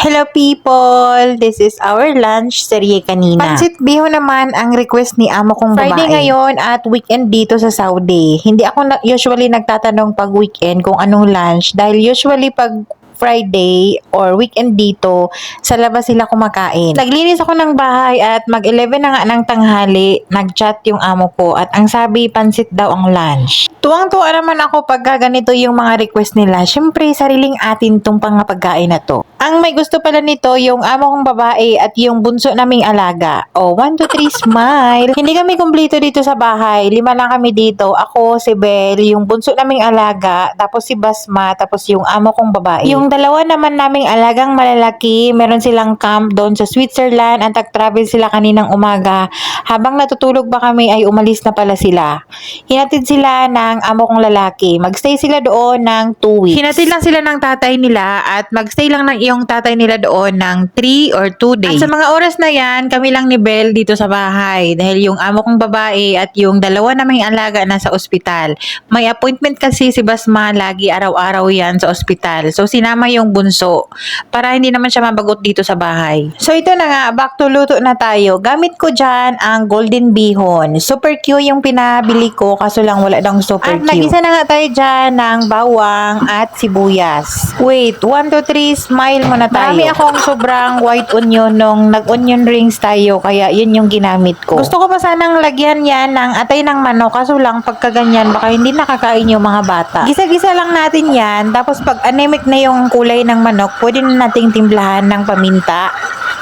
Hello people! This is our lunch serye kanina. Pansit biho naman ang request ni amo kong babae. Friday ngayon at weekend dito sa Saudi. Hindi ako na- usually nagtatanong pag weekend kung anong lunch dahil usually pag Friday or weekend dito, sa labas sila kumakain. Naglinis ako ng bahay at mag-11 na nga ng tanghali, nag-chat yung amo ko at ang sabi, pansit daw ang lunch. Tuwang-tuwa naman ako pag ganito yung mga request nila. Siyempre, sariling atin tong pang pagkain na to. Ang may gusto pala nito, yung amo kong babae at yung bunso naming alaga. O, 1, 2, 3, smile. Hindi kami kumpleto dito sa bahay. Lima lang kami dito. Ako, si Belle, yung bunso naming alaga, tapos si Basma, tapos yung amo kong babae. Yung dalawa naman naming alagang malalaki, meron silang camp doon sa Switzerland. Ang travel sila kaninang umaga. Habang natutulog ba kami ay umalis na pala sila. Hinatid sila ng amo kong lalaki. Magstay sila doon ng 2 weeks. Hinatid lang sila ng tatay nila at magstay lang ng iyong tatay nila doon ng 3 or 2 days. At sa mga oras na yan, kami lang ni Belle dito sa bahay dahil yung amo kong babae at yung dalawa naming alaga nasa ospital. May appointment kasi si Basma lagi araw-araw yan sa ospital. So sinama yung bunso para hindi naman siya mabagot dito sa bahay. So ito na nga, back to luto na tayo. Gamit ko dyan ang golden bihon. Super cute yung pinabili ko kaso lang wala dang super At cute. nagisa na nga tayo dyan ng bawang at sibuyas. Wait, 1, 2, 3, smile muna tayo. Marami akong sobrang white onion nung nag-onion rings tayo kaya yun yung ginamit ko. Gusto ko pa sanang lagyan yan ng atay ng manok kaso lang pagka ganyan baka hindi nakakain yung mga bata. Gisa-gisa lang natin yan tapos pag anemic na yung kulay ng manok pwede na nating timplahan ng paminta.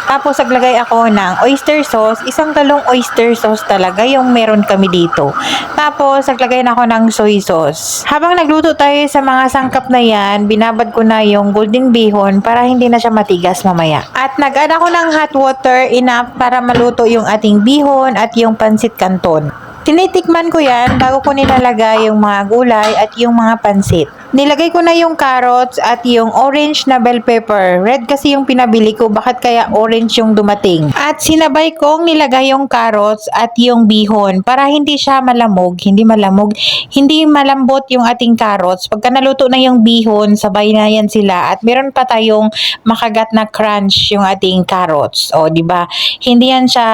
Tapos naglagay ako ng oyster sauce. Isang galong oyster sauce talaga yung meron kami dito. Tapos naglagay na ako ng soy sauce. Habang nagluto tayo sa mga sangkap na yan, binabad ko na yung golden bihon para hindi na siya matigas mamaya. At nag-add ako ng hot water enough para maluto yung ating bihon at yung pansit canton. Tinitikman ko yan bago ko nilalagay yung mga gulay at yung mga pansit. Nilagay ko na yung carrots at yung orange na bell pepper. Red kasi yung pinabili ko, bakit kaya orange yung dumating? At sinabay kong nilagay yung carrots at yung bihon para hindi siya malamog, hindi malamog, hindi malambot yung ating carrots. Pagka naluto na yung bihon, sabay na yan sila at meron pa tayong makagat na crunch yung ating carrots. O, di ba? Hindi yan siya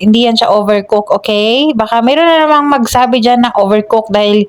hindi yan siya overcook, okay? Baka meron na namang magsabi diyan na overcook dahil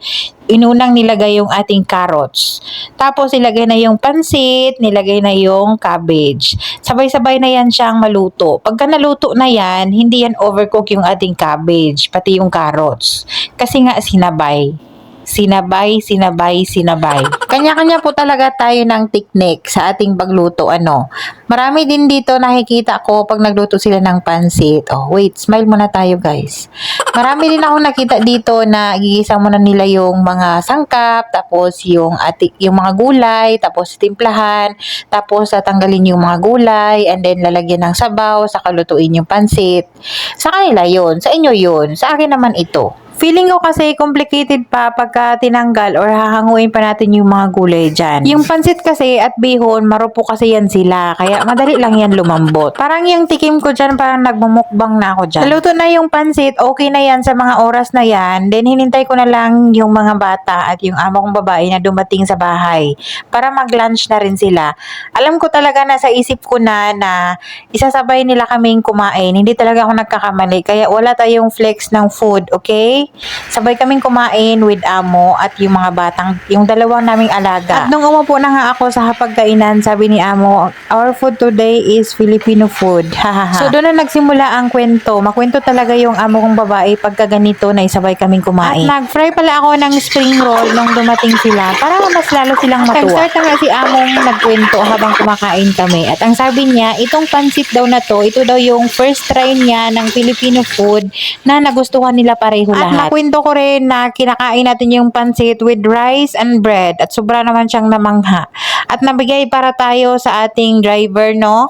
inunang nilagay yung ating carrots. Tapos ilagay na yung pansit, nilagay na yung cabbage. Sabay-sabay na yan siyang maluto. Pagka naluto na yan, hindi yan overcook yung ating cabbage, pati yung carrots. Kasi nga sinabay. Sinabay, sinabay, sinabay. Kanya-kanya po talaga tayo ng teknik sa ating pagluto. Ano? Marami din dito nakikita ko pag nagluto sila ng pansit. Oh, wait, smile muna tayo guys. Marami din ako nakita dito na gigisa muna nila yung mga sangkap, tapos yung ati, yung mga gulay, tapos timplahan, tapos tatanggalin yung mga gulay, and then lalagyan ng sabaw, saka lutuin yung pansit. Sa kanila yun, sa inyo yun, sa akin naman ito. Feeling ko kasi complicated pa pagka tinanggal or hahanguin pa natin yung mga gulay dyan. Yung pansit kasi at bihon, marupo kasi yan sila. Kaya madali lang yan lumambot. Parang yung tikim ko dyan, parang nagmumukbang na ako dyan. Naluto na yung pansit, okay na yan sa mga oras na yan. Then hinintay ko na lang yung mga bata at yung amo kong babae na dumating sa bahay para mag-lunch na rin sila. Alam ko talaga na sa isip ko na na isasabay nila kaming kumain. Hindi talaga ako nagkakamali. Kaya wala tayong flex ng food, okay? Sabay kaming kumain with amo at yung mga batang, yung dalawang naming alaga. At nung umupo na nga ako sa hapagkainan, sabi ni amo, our food today is Filipino food. So doon na nagsimula ang kwento. Makwento talaga yung amo kong babae pagka ganito na isabay kaming kumain. At nag-fry pala ako ng spring roll nung dumating sila para mas lalo silang matuwa. Nag-start na nga si among nagkwento habang kumakain kami. At ang sabi niya, itong pansit daw na to, ito daw yung first try niya ng Filipino food na nagustuhan nila pareho lahat. Nakwento ko rin na kinakain natin yung pansit with rice and bread at sobra naman siyang namangha. At nabigay para tayo sa ating driver, no?